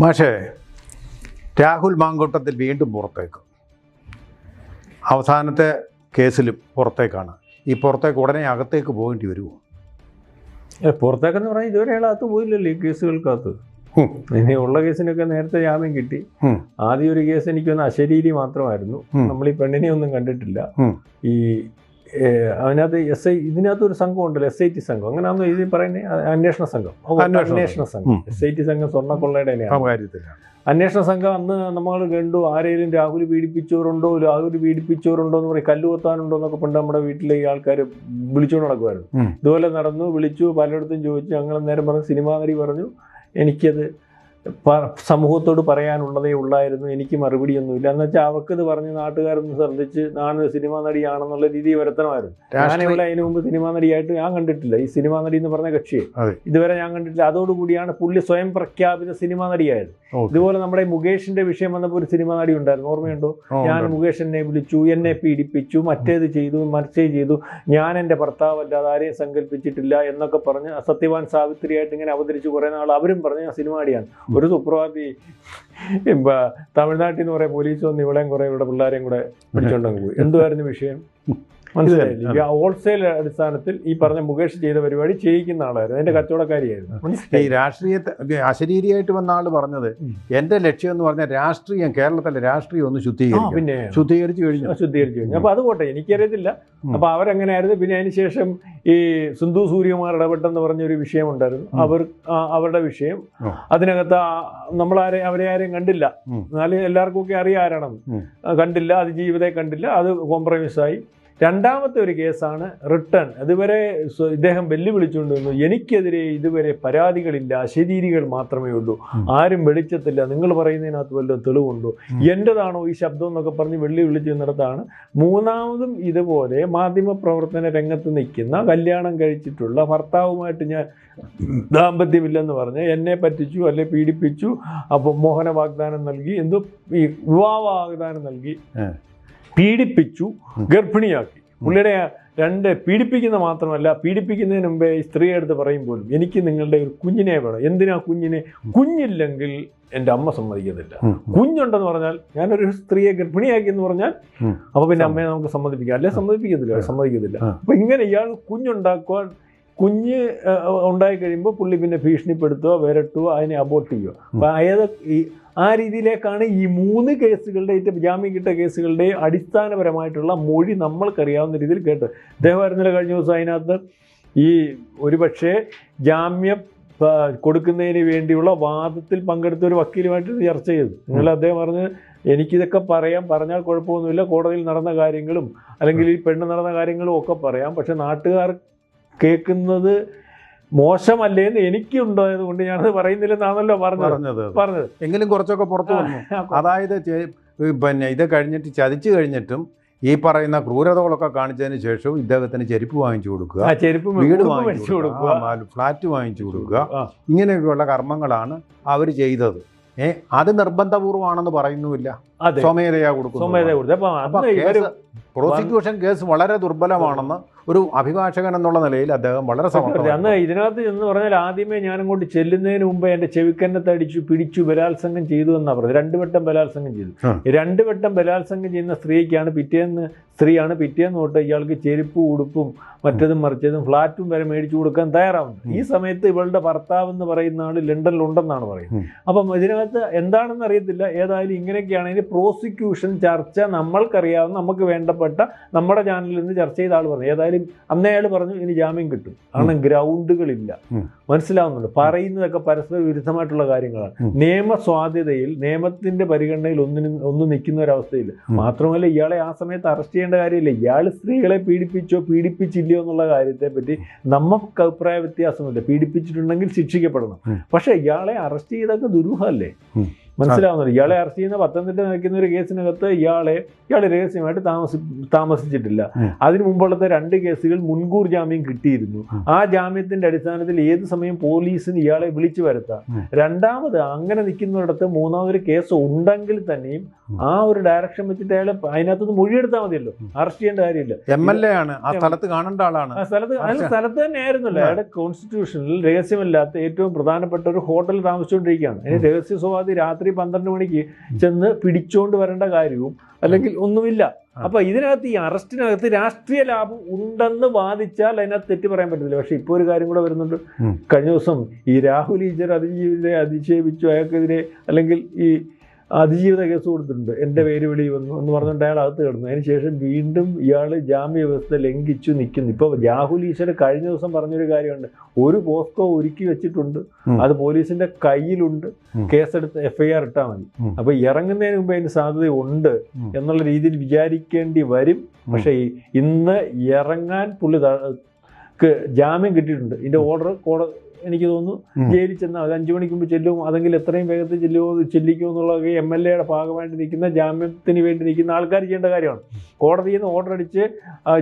മാഷേ രാഹുൽ മാങ്കൂട്ടത്തിൽ വീണ്ടും പുറത്തേക്ക്. അവസാനത്തെ കേസിലും പുറത്തേക്കാണ്. ഈ പുറത്തേക്ക് ഉടനെ അകത്തേക്ക് പോകേണ്ടി വരുമോ? പുറത്തേക്കെന്ന് പറഞ്ഞാൽ ഇതുവരെ അയാൾ അകത്ത് പോയില്ലല്ലോ ഈ കേസുകൾക്കകത്ത്. ഇനി ഉള്ള കേസിനൊക്കെ നേരത്തെ ജാമ്യം കിട്ടി. ആദ്യ ഒരു കേസ് എനിക്കൊന്ന് അശരീരി മാത്രമായിരുന്നു. നമ്മൾ ഈ പെണ്ണിനെ ഒന്നും കണ്ടിട്ടില്ല. ഈ അതിനകത്ത് എസ് ഐ ഇതിനകത്ത് ഒരു സംഘം ഉണ്ടല്ലോ എസ് ഐ ടി സംഘം. അങ്ങനെയാണെന്ന് ഇത് പറയുന്നത് അന്വേഷണ സംഘം. അന്വേഷണ സംഘം. എസ് ഐ ടി സംഘം സ്വർണക്കൊള്ളയുടെ അന്വേഷണ സംഘം അന്ന് നമ്മൾ കണ്ടു ആരെങ്കിലും രാഹുൽ പീഡിപ്പിച്ചവരുണ്ടോ രാഹുൽ പീഡിപ്പിച്ചവരുണ്ടോ എന്ന് പറയും കല്ല് കൊത്താനുണ്ടോ എന്നൊക്കെ പണ്ട് നമ്മുടെ വീട്ടിലെ ഈ ആൾക്കാർ വിളിച്ചുകൊണ്ട് നടക്കുമായിരുന്നു. ഇതുപോലെ നടന്നു വിളിച്ചു പലയിടത്തും ചോദിച്ചു ഞങ്ങൾ നേരം പറഞ്ഞു സിനിമാ നടി പറഞ്ഞു എനിക്കത് സമൂഹത്തോട് പറയാനുള്ളതേ ഉള്ളായിരുന്നു. എനിക്ക് മറുപടിയൊന്നുമില്ല. എന്ന് വെച്ചാൽ അവർക്കത് പറഞ്ഞ് നാട്ടുകാരൊന്ന് ശ്രദ്ധിച്ച് ഞാൻ സിനിമാ നടിയാണെന്നുള്ള രീതി വരുത്തണമായിരുന്നു. ഞാനിവിടെ അതിനു മുമ്പ് സിനിമാ നടിയായിട്ട് ഞാൻ കണ്ടിട്ടില്ല. ഈ സിനിമാ നടി എന്ന് പറഞ്ഞ കക്ഷിയെ. ഇതുവരെ ഞാൻ കണ്ടിട്ടില്ല. അതോടുകൂടിയാണ് പുള്ളി സ്വയം പ്രഖ്യാപിത സിനിമാ നടിയായത്. ഇതുപോലെ നമ്മുടെ മുകേഷിന്റെ വിഷയം വന്നപ്പോൾ ഒരു സിനിമാ നടി ഉണ്ടായിരുന്നു. ഓർമ്മയുണ്ടോ? ഞാൻ. മുകേഷ് എന്നെ വിളിച്ചു എന്നെ പീഡിപ്പിച്ചു മറ്റേത് ചെയ്തു മറിച്ചേ ചെയ്തു. ഞാൻ എന്റെ ഭർത്താവല്ലാതെ ആരെയും സങ്കല്പിച്ചിട്ടില്ല എന്നൊക്കെ പറഞ്ഞ് സത്യവാൻ സാവിത്രിയായിട്ട് ഇങ്ങനെ അവതരിച്ച് കുറേ നാൾ അവരും പറഞ്ഞ് ഞാൻ സിനിമാ നടിയാണ്. ഒരു സുപ്രഭാതി. തമിഴ്നാട്ടിൽ നിന്ന് കുറേ പോലീസ് വന്ന് ഇവിടെയും കുറേ ഇവിടെ പിള്ളേരെയും കൂടെ പിടിച്ചോണ്ടങ്ങ് പോയി. എന്തുമായിരുന്നു വിഷയം? മനസ്സിലായില്ലേ ഹോൾസെയിൽ അടിസ്ഥാനത്തിൽ ഈ പറഞ്ഞ മുകേഷ് ചെയ്ത പരിപാടി ചെയ്യിക്കുന്ന ആളായിരുന്നു. എന്റെ കച്ചവടക്കാരിയായിരുന്നു. ഈ രാഷ്ട്രീയത്തെ അശരീരിയായിട്ട് വന്ന ആൾ പറഞ്ഞത് എന്റെ ലക്ഷ്യം എന്ന് പറഞ്ഞാൽ രാഷ്ട്രീയം കേരളത്തിലെ രാഷ്ട്രീയം ഒന്ന് ശുദ്ധീകരിക്കും പിന്നെ. ശുദ്ധീകരിച്ചു കഴിഞ്ഞു. ശുദ്ധീകരിച്ചു കഴിഞ്ഞു. അപ്പൊ അത് പോട്ടെ എനിക്കറിയത്തില്ല. അപ്പൊ അവരെങ്ങനെയായിരുന്നു? പിന്നെ അതിനുശേഷം ഈ സിന്ധു സൂര്യകുമാർ ഇടപെട്ടെന്ന് പറഞ്ഞൊരു വിഷയമുണ്ടായിരുന്നു ഉണ്ടായിരുന്നു. അവർ അവരുടെ വിഷയം. അതിനകത്ത് നമ്മൾ നമ്മളാരെ അവരെ ആരെയും കണ്ടില്ല. എന്നാലും എല്ലാവർക്കും ഒക്കെ അറിയാം ആരാണെന്ന്. കണ്ടില്ല അത് ജീവിതത്തെ കണ്ടില്ല. അത് കോംപ്രമൈസ് ആയി. രണ്ടാമത്തെ ഒരു കേസാണ് റിട്ടേൺ. അതുവരെ ഇദ്ദേഹം വെല്ലുവിളിച്ചുകൊണ്ട് നിന്നു എനിക്കെതിരെ ഇതുവരെ പരാതികളില്ല അശരീരികൾ മാത്രമേ ഉള്ളൂ. ആരും വെളിച്ചത്തില്ല. നിങ്ങൾ പറയുന്നതിനകത്ത് വല്ല തെളിവുണ്ടോ? എന്റെതാണോ ഈ ശബ്ദം എന്നൊക്കെ പറഞ്ഞ് വെള്ളി വിളിച്ചു നിന്നിടത്താണ് മൂന്നാമതും ഇതുപോലെ മാധ്യമ പ്രവർത്തന രംഗത്ത് നിൽക്കുന്ന കല്യാണം കഴിച്ചിട്ടുള്ള ഭർത്താവുമായിട്ട് ഞാൻ ദാമ്പത്യമില്ലെന്ന് പറഞ്ഞ് എന്നെ പറ്റിച്ചു അല്ലെ പീഡിപ്പിച്ചു അപ്പോൾ മോഹന വാഗ്ദാനം നൽകി എന്തോ ഈ വിവാഹ വാഗ്ദാനം നൽകി. പീഡിപ്പിച്ചു. ഗർഭിണിയാക്കി പുള്ളിയുടെ രണ്ട് പീഡിപ്പിക്കുന്ന മാത്രമല്ല പീഡിപ്പിക്കുന്നതിന് മുമ്പേ ഈ സ്ത്രീയെ അടുത്ത് പറയും പോലും എനിക്ക് നിങ്ങളുടെ ഒരു കുഞ്ഞിനെ വേണം എന്തിനാ കുഞ്ഞിനെ കുഞ്ഞില്ലെങ്കിൽ എന്റെ അമ്മ സമ്മതിക്കത്തില്ല. കുഞ്ഞുണ്ടെന്ന് പറഞ്ഞാൽ ഞാനൊരു സ്ത്രീയെ ഗർഭിണിയാക്കി എന്ന് പറഞ്ഞാൽ. അപ്പൊ പിന്നെ അമ്മയെ നമുക്ക് സമ്മതിപ്പിക്കാം അല്ലെ സമ്മതിപ്പിക്കത്തില്ല സമ്മതിക്കത്തില്ല. അപ്പൊ ഇങ്ങനെ ഇയാൾ കുഞ്ഞുണ്ടാക്കുവാൻ കുഞ്ഞ് ഉണ്ടായി കഴിയുമ്പോൾ പുള്ളി പിന്നെ ഭീഷണിപ്പെടുത്തുക വരട്ടുക അതിനെ അബോട്ട് ചെയ്യുക അപ്പൊ ഏതൊക്കെ ഈ ആ രീതിയിലേക്കാണ് ഈ മൂന്ന് കേസുകളുടെ ഏറ്റവും ജാമ്യം കിട്ടിയ കേസുകളുടെ അടിസ്ഥാനപരമായിട്ടുള്ള മൊഴി നമ്മൾക്കറിയാവുന്ന രീതിയിൽ കേട്ടത്. അദ്ദേഹം വരുന്നില്ല കഴിഞ്ഞ ദിവസം അതിനകത്ത് ഈ ഒരുപക്ഷെ ജാമ്യം കൊടുക്കുന്നതിന് വേണ്ടിയുള്ള വാദത്തിൽ പങ്കെടുത്ത ഒരു വക്കീലുമായിട്ട് ചർച്ച ചെയ്തു. നിങ്ങൾ അദ്ദേഹം പറഞ്ഞ് എനിക്കിതൊക്കെ പറയാം പറഞ്ഞാൽ കുഴപ്പമൊന്നുമില്ല. കോടതിയിൽ നടന്ന കാര്യങ്ങളും അല്ലെങ്കിൽ ഈ പെണ്ണ് നടന്ന കാര്യങ്ങളും ഒക്കെ പറയാം. പക്ഷെ നാട്ടുകാർ കേൾക്കുന്നത് മോശമല്ലേന്ന് എനിക്കുണ്ടായത് കൊണ്ട് ഞാനത് പറയുന്നില്ലെന്നാണല്ലോ പറഞ്ഞത്. പറഞ്ഞത് എങ്കിലും കുറച്ചൊക്കെ പുറത്തു വന്നു. അതായത് പിന്നെ ഇത് കഴിഞ്ഞിട്ട് ചതിച്ചു കഴിഞ്ഞിട്ടും ഈ പറയുന്ന ക്രൂരതകളൊക്കെ കാണിച്ചതിന് ശേഷവും ഇദ്ദേഹത്തിന് ചെരുപ്പ് വാങ്ങിച്ചു കൊടുക്കുക ചെരുപ്പ് വീട് വാങ്ങിച്ചു കൊടുക്കുക ഫ്ലാറ്റ് വാങ്ങിച്ചു കൊടുക്കുക. ഇങ്ങനെയൊക്കെയുള്ള കർമ്മങ്ങളാണ് അവർ ചെയ്തത്. ഏ അത് നിർബന്ധപൂർവമാണെന്ന് പറയുന്നുമില്ല. സ്വമേധയാ കൊടുക്കുന്നു കൊടുത്തു പ്രോസിക്യൂഷൻ കേസ് വളരെ ദുർബലമാണെന്ന് ഒരു അഭിഭാഷകൻ എന്നുള്ള നിലയിൽ അദ്ദേഹം വളരെ അന്ന് ഇതിനകത്ത് എന്ന് പറഞ്ഞാൽ ആദ്യമേ ഞാനങ്ങോട്ട് ചെല്ലുന്നതിന് മുമ്പ് എന്റെ ചെവിക്കന്നെ തടിച്ചു പിടിച്ചു ബലാത്സംഗം ചെയ്തു എന്നാ പറഞ്ഞത്. രണ്ടു വട്ടം ബലാത്സംഗം ചെയ്തു. രണ്ടു വട്ടം ബലാത്സംഗം ചെയ്യുന്ന സ്ത്രീക്കാണ് പിറ്റേന്ന് സ്ത്രീയാണ് പിറ്റേന്ന് തൊട്ട് ഇയാൾക്ക് ചെരുപ്പ് ഉടുപ്പും മറ്റതും മറിച്ചതും ഫ്ലാറ്റും വരെ മേടിച്ചു കൊടുക്കാൻ തയ്യാറാവുന്നത്. ഈ സമയത്ത് ഇവളുടെ ഭർത്താവ് എന്ന് പറയുന്ന ആൾ ലണ്ടനിലുണ്ടെന്നാണ് പറയുന്നത്. അപ്പം ഇതിനകത്ത് എന്താണെന്ന് അറിയത്തില്ല. ഏതായാലും ഇങ്ങനെയൊക്കെയാണെങ്കിൽ പ്രോസിക്യൂഷൻ ചർച്ച നമ്മൾക്കറിയാവുന്ന നമുക്ക് വേണ്ടപ്പെട്ട നമ്മുടെ ചാനലിൽ നിന്ന് ചർച്ച ചെയ്ത ആൾ പറഞ്ഞു. ഏതായാലും അന്നേ അയാൾ പറഞ്ഞു ഇനി ജാമ്യം കിട്ടും. കാരണം ഗ്രൗണ്ടുകളില്ല. മനസ്സിലാവുന്നുണ്ട്. പറയുന്നതൊക്കെ പരസ്പര വിരുദ്ധമായിട്ടുള്ള കാര്യങ്ങളാണ്. നിയമസ്വാധ്യതയിൽ നിയമ സ്വാധ്യതയിൽ നിയമത്തിന്റെ പരിഗണനയിൽ ഒന്നിനും ഒന്നും നിൽക്കുന്ന ഒരവസ്ഥയില്ല. മാത്രമല്ല ഇയാളെ ആ സമയത്ത് അറസ്റ്റ് ചെയ്യേണ്ട കാര്യമില്ല. ഇയാൾ സ്ത്രീകളെ പീഡിപ്പിച്ചോ പീഡിപ്പിച്ചില്ലയോ എന്നുള്ള കാര്യത്തെ പറ്റി നമുക്ക് അഭിപ്രായ വ്യത്യാസമില്ല. പീഡിപ്പിച്ചിട്ടുണ്ടെങ്കിൽ ശിക്ഷിക്കപ്പെടണം. പക്ഷെ പക്ഷേ ഇയാളെ അറസ്റ്റ് ചെയ്തൊക്കെ ദുരൂഹമല്ലേ? ഉം. മനസ്സിലാവുന്നില്ല ഇയാളെ അറസ്റ്റ് ചെയ്യുന്ന പത്തനംതിട്ട നിൽക്കുന്ന ഒരു കേസിനകത്ത് ഇയാളെ ഇയാളെ രഹസ്യമായിട്ട് താമസി താമസിച്ചിട്ടില്ല. അതിനു മുമ്പുള്ളത്തെ രണ്ട് കേസുകൾ മുൻകൂർ ജാമ്യം കിട്ടിയിരുന്നു. ആ ജാമ്യത്തിന്റെ അടിസ്ഥാനത്തിൽ ഏത് സമയം പോലീസിന് ഇയാളെ വിളിച്ചു വരുത്താം? രണ്ടാമത് അങ്ങനെ നിൽക്കുന്നിടത്ത് മൂന്നാമതൊരു കേസ് ഉണ്ടെങ്കിൽ തന്നെയും ആ ഒരു ഡയറക്ഷൻ വെച്ചിട്ട് അയാളെ അതിനകത്തുനിന്ന് മൊഴിയെടുത്താൽ മതിയല്ലോ. അറസ്റ്റ് ചെയ്യേണ്ട കാര്യമില്ല. എം എൽ എ ആണ്. ആ സ്ഥലത്ത് കാണേണ്ട ആളാണ്. ആ സ്ഥലത്ത് അയാൾ സ്ഥലത്ത് തന്നെ ആയിരുന്നല്ലോ അയാളുടെ കോൺസ്റ്റിറ്റ്യൂഷനിൽ രഹസ്യമില്ലാത്ത ഏറ്റവും പ്രധാനപ്പെട്ട ഒരു ഹോട്ടലിൽ താമസിച്ചുകൊണ്ടിരിക്കുകയാണ്. അതിന് രഹസ്യ സ്വാതി രാത്രി പന്ത്രണ്ട് മണിക്ക് ചെന്ന് പിടിച്ചോണ്ട് വരേണ്ട കാര്യവും അല്ലെങ്കിൽ ഒന്നുമില്ല. അപ്പൊ ഇതിനകത്ത് ഈ അറസ്റ്റിനകത്ത് രാഷ്ട്രീയ ലാഭം ഉണ്ടെന്ന് വാദിച്ചാൽ അതിനകത്ത് തെറ്റ് പറയാൻ പറ്റത്തില്ല. പക്ഷെ ഇപ്പോൾ ഒരു കാര്യം കൂടെ വരുന്നുണ്ട്. കഴിഞ്ഞ ദിവസം ഈ രാഹുൽ ഈശ്വർ അതിജീവിതരെ അധിക്ഷേപിച്ചു അയാൾക്കെതിരെ അല്ലെങ്കിൽ ഈ അതിജീവിത കേസ് കൊടുത്തിട്ടുണ്ട്. എന്റെ പേര് വിളി വന്നു എന്ന് പറഞ്ഞുകൊണ്ട് അയാൾ അകത്ത് കിടന്നു. അതിന് ശേഷം വീണ്ടും ഇയാൾ ജാമ്യ വ്യവസ്ഥ ലംഘിച്ചു നിൽക്കുന്നു. ഇപ്പോൾ രാഹുൽ ഈശ്വർ കഴിഞ്ഞ ദിവസം പറഞ്ഞൊരു കാര്യമുണ്ട്. ഒരു പോസ്കോ ഒരുക്കി വെച്ചിട്ടുണ്ട്. അത് പോലീസിന്റെ കയ്യിലുണ്ട്. കേസെടുത്ത് എഫ്ഐആർ ഇട്ടാൽ മതി. ഉം. അപ്പൊ ഇറങ്ങുന്നതിന് മുമ്പ് അതിന് സാധ്യത ഉണ്ട്. എന്നുള്ള രീതിയിൽ വിചാരിക്കേണ്ടി വരും. പക്ഷേ ഇന്ന് ഇറങ്ങാൻ പുള്ളി ജാമ്യം കിട്ടിയിട്ടുണ്ട്. ഇതിന്റെ ഓർഡർ കോട എനിക്ക് തോന്നുന്നു. ജയിലിൽ ചെന്നാൽ അത് അഞ്ചു മണിക്ക് മുമ്പ് ചെല്ലും അതെങ്കിൽ എത്രയും വേഗത്തിൽ ചെല്ലുമോ ചെല്ലിക്കുമോ എന്നുള്ളത് എം എൽ എയുടെ ഭാഗമായിട്ട് നിൽക്കുന്ന ജാമ്യത്തിന് വേണ്ടി നിൽക്കുന്ന ആൾക്കാർ ചെയ്യേണ്ട കാര്യമാണ് കോടതിയിൽ നിന്ന് ഓർഡർ അടിച്ച്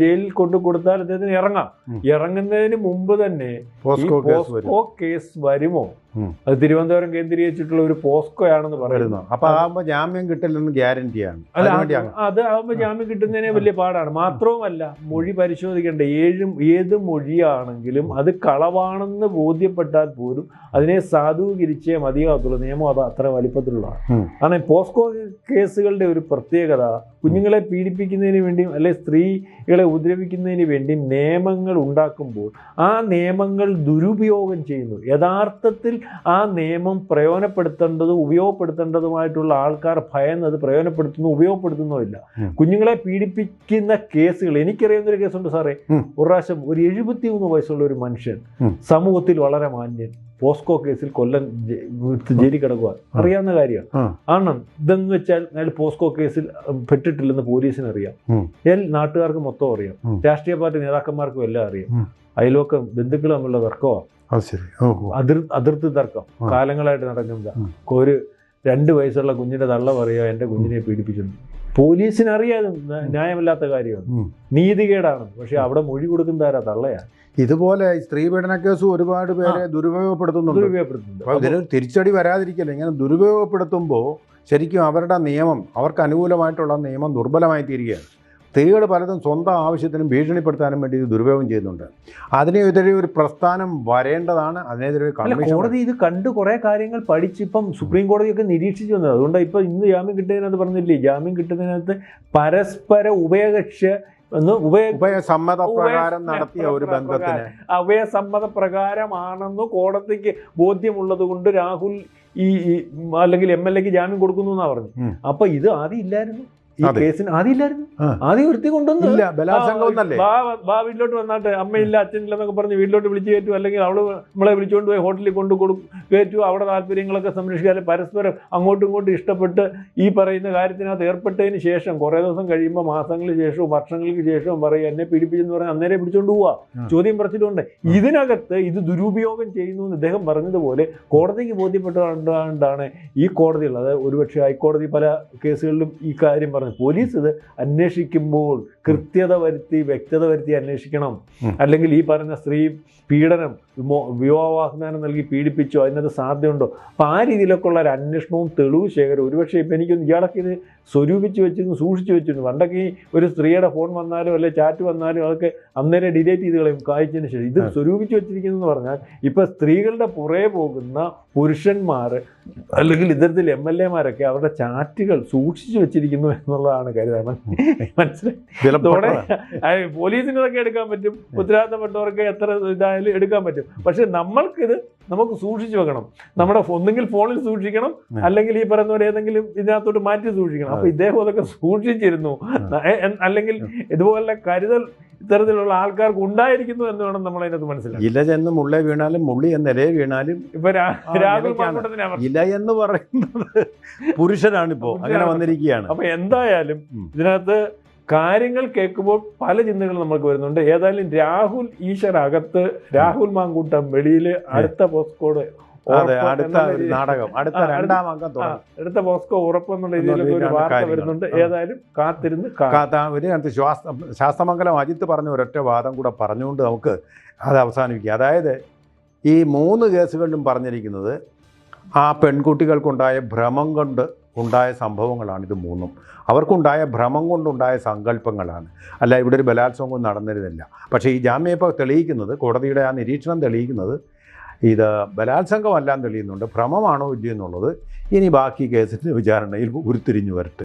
ജയിലിൽ കൊണ്ടു കൊടുത്താൽ അദ്ദേഹത്തിന് ഇറങ്ങാം. ഇറങ്ങുന്നതിന് മുമ്പ് തന്നെ പോസ്കോ കേസ് വരുമോ. അത് തിരുവനന്തപുരം കേന്ദ്രീകരിച്ചിട്ടുള്ള ഒരു പോസ്കോയാണെന്ന് പറയുന്നു. പറയുന്നത് അപ്പൊ ആകുമ്പോ ജാമ്യം കിട്ടില്ലെന്ന് ഗ്യാരണ്ടിയാണ് അത് ആകുമ്പോൾ ജാമ്യം കിട്ടുന്നതിനെ വലിയ പാടാണ്. മാത്രവുമല്ല മൊഴി പരിശോധിക്കേണ്ട ഏഴും ഏത് മൊഴിയാണെങ്കിലും അത് കളവാണെന്ന് ബോധ്യപ്പെട്ടാൽ പോലും അതിനെ സാധൂകരിച്ചേ മതിയാകത്തുള്ളൂ. നിയമം അത് അത്ര വലിപ്പത്തിലുള്ളതാണ്. കാരണം പോസ്കോ കേസുകളുടെ ഒരു പ്രത്യേകത കുഞ്ഞുങ്ങളെ പീഡിപ്പിക്കുന്നതിന് വേണ്ടിയും അല്ലെ സ്ത്രീകളെ ഉപദ്രവിക്കുന്നതിന് വേണ്ടി നിയമങ്ങൾ ഉണ്ടാക്കുമ്പോൾ ആ നിയമങ്ങൾ ദുരുപയോഗം ചെയ്യുന്നു. യഥാർത്ഥത്തിൽ ആ നിയമം പ്രയോജനപ്പെടുത്തേണ്ടതും ഉപയോഗപ്പെടുത്തേണ്ടതുമായിട്ടുള്ള ആൾക്കാർ ഭയന്നത് പ്രയോജനപ്പെടുത്തുന്നു ഉപയോഗപ്പെടുത്തുന്നുമില്ല ഇല്ല. കുഞ്ഞുങ്ങളെ പീഡിപ്പിക്കുന്ന കേസുകൾ എനിക്കറിയാവുന്ന ഒരു കേസുണ്ട് സാറേ. ഒരു പ്രാവശ്യം ഒരു എഴുപത്തി മൂന്ന് വയസ്സുള്ള ഒരു മനുഷ്യൻ സമൂഹത്തിൽ വളരെ മാന്യൻ. പോസ്കോ കേസിൽ കൊല്ലം ജയിലിൽ കിടക്കുക അറിയാവുന്ന കാര്യമാണ്. ആണ് ഇതെന്ന് വെച്ചാൽ അയാൾ പോസ്കോ കേസിൽ പെട്ടിട്ടില്ലെന്ന് പോലീസിന് അറിയാം. അയാൾ നാട്ടുകാർക്ക് മൊത്തം അറിയാം. രാഷ്ട്രീയ പാർട്ടി നേതാക്കന്മാർക്കും എല്ലാം അറിയാം. അയൽവക്കം ബന്ധുക്കൾ തമ്മിലുള്ള തർക്കമാണ് ഓഹോ. അതിർ അതിർത്തി തർക്കം. കാലങ്ങളായിട്ട് നടക്കുന്നത്. ഉം. ഒരു രണ്ട് വയസ്സുള്ള കുഞ്ഞിന്റെ തള്ള പറയുക എന്റെ കുഞ്ഞിനെ പീഡിപ്പിച്ചിട്ടുണ്ട്. പോലീസിന് അറിയാതെ ന്യായമല്ലാത്ത കാര്യമാണ് നീതികേടാണ്. പക്ഷെ അവിടെ മൊഴി കൊടുക്കുന്ന ആരാ? തള്ളയാ. ഇതുപോലെ സ്ത്രീ പീഡന കേസ് ഒരുപാട് പേരെ ദുരുപയോഗപ്പെടുത്തുന്നുണ്ട്. ഇതിന് തിരിച്ചടി വരാതിരിക്കില്ല? ഇങ്ങനെ ദുരുപയോഗപ്പെടുത്തുമ്പോൾ ശരിക്കും അവരുടെ നിയമം അവർക്ക് അനുകൂലമായിട്ടുള്ള നിയമം ദുർബലമായി തീരുകയാണ് സ്ത്രീകൾ പലതും സ്വന്തം ആവശ്യത്തിനും ഭീഷണിപ്പെടുത്താനും വേണ്ടി ഇത് ദുരുപയോഗം ചെയ്യുന്നുണ്ട്. അതിനെതിരെ ഒരു പ്രസ്ഥാനം വരേണ്ടതാണ്. അതിനെതിരെ കോടതി ഇത് കണ്ട് കുറെ കാര്യങ്ങൾ പഠിച്ചിപ്പം സുപ്രീം കോടതിയൊക്കെ നിരീക്ഷിച്ചു വന്നത്. അതുകൊണ്ട് ഇപ്പൊ ഇന്ന് ജാമ്യം കിട്ടുന്നതിനകത്ത് പറഞ്ഞില്ലേ ജാമ്യം കിട്ടുന്നതിനകത്ത് പരസ്പര ഉഭയകക്ഷ എന്ന് ഉഭയ ഉഭയസമ്മത നടത്തിയ ഒരു. ബന്ധത്തിന്. അഭയസമ്മതപ്രകാരമാണെന്ന് കോടതിക്ക് ബോധ്യമുള്ളത് കൊണ്ട് രാഹുൽ ഈ അല്ലെങ്കിൽ എം എൽ എക്ക് ജാമ്യം കൊടുക്കുന്നു എന്നാ പറഞ്ഞു. അപ്പൊ ഇത് ആദ്യം ഇല്ലായിരുന്നു. ഈ. കേസിന് ആദ്യമില്ലായിരുന്നു ആ. ആദ്യം ഒരുത്തി കൊണ്ടുവന്ന് ബലാത്സംഗമൊന്നല്ലേ ബാ ബാ വീട്ടിലോട്ട് വന്നാട്ടെ. അമ്മയില്ല അച്ഛനില്ല എന്നൊക്കെ പറഞ്ഞ് വീട്ടിലോട്ട് വിളിച്ചു കയറ്റും. അല്ലെങ്കിൽ അവൾ നമ്മളെ വിളിച്ചുകൊണ്ട് പോയി ഹോട്ടലിൽ കൊണ്ടു കൊടുക്കും കയറ്റു. അവിടെ താല്പര്യങ്ങളൊക്കെ സംരക്ഷിക്കാതെ പരസ്പരം അങ്ങോട്ടും ഇങ്ങോട്ടും ഇഷ്ടപ്പെട്ട് ഈ പറയുന്ന കാര്യത്തിനകത്ത് ഏർപ്പെട്ടതിന് ശേഷം കുറേ ദിവസം കഴിയുമ്പോൾ മാസങ്ങൾക്ക് ശേഷവും വർഷങ്ങൾക്ക് ശേഷവും പറയും എന്നെ പീഡിപ്പിച്ചെന്ന് പറഞ്ഞാൽ അന്നേരം പിടിച്ചോണ്ട് പോവാ. ചോദ്യം പറച്ചിട്ടുണ്ട് ഇതിനകത്ത് ഇത് ദുരുപയോഗം ചെയ്യുന്നു എന്ന് അദ്ദേഹം പറഞ്ഞതുപോലെ കോടതിക്ക് ബോധ്യപ്പെട്ടുകൊണ്ടാണ് ഈ കോടതികൾ അതായത് ഒരുപക്ഷെ ഹൈക്കോടതി പല കേസുകളിലും ഈ കാര്യം പറഞ്ഞു പോലീസ് ഇത് അന്വേഷിക്കുമ്പോൾ കൃത്യത വരുത്തി വ്യക്തത വരുത്തി അന്വേഷിക്കണം. അല്ലെങ്കിൽ ഈ പറഞ്ഞ സ്ത്രീ പീഡനം വിമോ വിവാഹവാഗ്ദാനം നൽകി പീഡിപ്പിച്ചോ അതിനകത്ത് സാധ്യതയുണ്ടോ? അപ്പം ആ രീതിയിലൊക്കെ ഉള്ള ഒരു അന്വേഷണവും തെളിവ് ശേഖരം ഒരുപക്ഷെ ഇപ്പം എനിക്കൊന്ന് ഇയാളൊക്കെ ഇത് സ്വരൂപിച്ച് വെച്ചിരുന്നു സൂക്ഷിച്ച് വെച്ചിരുന്നു. പണ്ടൊക്കെ ഈ ഒരു സ്ത്രീയുടെ ഫോൺ വന്നാലും അല്ലെ ചാറ്റ് വന്നാലും അതൊക്കെ അന്നേരം ഡിലീറ്റ് ചെയ്ത് കളയും കായ്ച്ചതിന് ശേഷം. ഇത് സ്വരൂപിച്ച് വെച്ചിരിക്കുന്നു എന്ന് പറഞ്ഞാൽ ഇപ്പം സ്ത്രീകളുടെ പുറകെ പോകുന്ന പുരുഷന്മാർ അല്ലെങ്കിൽ ഇത്തരത്തിൽ എം എൽ എമാരൊക്കെ അവരുടെ ചാറ്റുകൾ സൂക്ഷിച്ചു വെച്ചിരിക്കുന്നു എന്നുള്ളതാണ് കരുതാൻ മനസ്സിലായി? ഇതോടെ വിലപ്പെട്ട പോലീസിന് ഇതൊക്കെ എടുക്കാൻ പറ്റും ഉത്തരവാദിത്തപ്പെട്ടവർക്ക് എത്ര ഇതായാലും എടുക്കാൻ പറ്റും. പക്ഷെ നമ്മൾക്കിത് നമുക്ക് സൂക്ഷിച്ചു വെക്കണം. നമ്മുടെ ഒന്നെങ്കിൽ ഫോണിൽ സൂക്ഷിക്കണം അല്ലെങ്കിൽ ഈ പറയുന്ന പോലെ ഏതെങ്കിലും ഇതിനകത്തോട്ട് മാറ്റി സൂക്ഷിക്കണം. അപ്പൊ ഇദ്ദേഹം അതൊക്കെ സൂക്ഷിച്ചിരുന്നു. അല്ലെങ്കിൽ ഇതുപോലെ കരുതൽ ഇത്തരത്തിലുള്ള ആൾക്കാർക്ക് ഉണ്ടായിരിക്കുന്നു എന്ന് വേണം നമ്മൾ അതിനകത്ത് മനസ്സിലാക്കി ഇല ചെന്ന് മുള്ളേ വീണാലും മുള്ളി എന്ന ഇലയെ വീണാലും ഇപ്പൊ രാഹുൽ. ഇല എന്ന് പറയുന്നത് പുരുഷനാണിപ്പോ അങ്ങനെ വന്നിരിക്കുകയാണ്. അപ്പൊ എന്തായാലും. ഇതിനകത്ത് കാര്യങ്ങൾ കേൾക്കുമ്പോൾ പല ചിന്തകളും നമുക്ക് വരുന്നുണ്ട്. ഏതായാലും രാഹുൽ ഈശ്വർ അകത്ത് രാഹുൽ മാങ്കൂട്ടം വെളിയിൽ അടുത്ത പോസ്കോഡ് അടുത്ത നാടകം അടുത്ത രണ്ടാം അംഗം എടുത്ത ബോസ്കോ ഉറപ്പെന്നുള്ള രീതിയിലൊക്കെ ഒരു വാർത്ത വരുന്നുണ്ട്. ഏതായാലും കാത്തിരുന്ന് കാണാം. കാത്താ ഒരു നേരത്തെ ശ്വാസ ശാസ്തമംഗലം അജിത്ത് പറഞ്ഞ ഒരൊറ്റ വാദം കൂടെ പറഞ്ഞുകൊണ്ട് നമുക്ക് അത് അവസാനിപ്പിക്കുക അതായത് ഈ മൂന്ന് കേസുകളിലും പറഞ്ഞിരിക്കുന്നത് ആ പെൺകുട്ടികൾക്കുണ്ടായ ഭ്രമം കൊണ്ട് ഉണ്ടായ സംഭവങ്ങളാണ് ഇത് മൂന്നും. അവർക്കുണ്ടായ ഭ്രമം കൊണ്ടുണ്ടായ സങ്കല്പങ്ങളാണ്. അല്ല ഇവിടെ ഒരു ബലാത്സംഗം നടന്നിരുന്നില്ല. പക്ഷേ ഈ ജാമ്യം ഇപ്പോൾ തെളിയിക്കുന്നത് കോടതിയുടെ ആ നിരീക്ഷണം തെളിയിക്കുന്നത് ഇത് ബലാത്സംഗമല്ലാന്ന് തെളിയുന്നുണ്ട്. ഭ്രമമാണോ ഇല്ലയോ എന്നുള്ളത് ഇനി ബാക്കി കേസിന്റെ വിചാരണയിൽ ഉരുത്തിരിഞ്ഞു വരട്ടെ.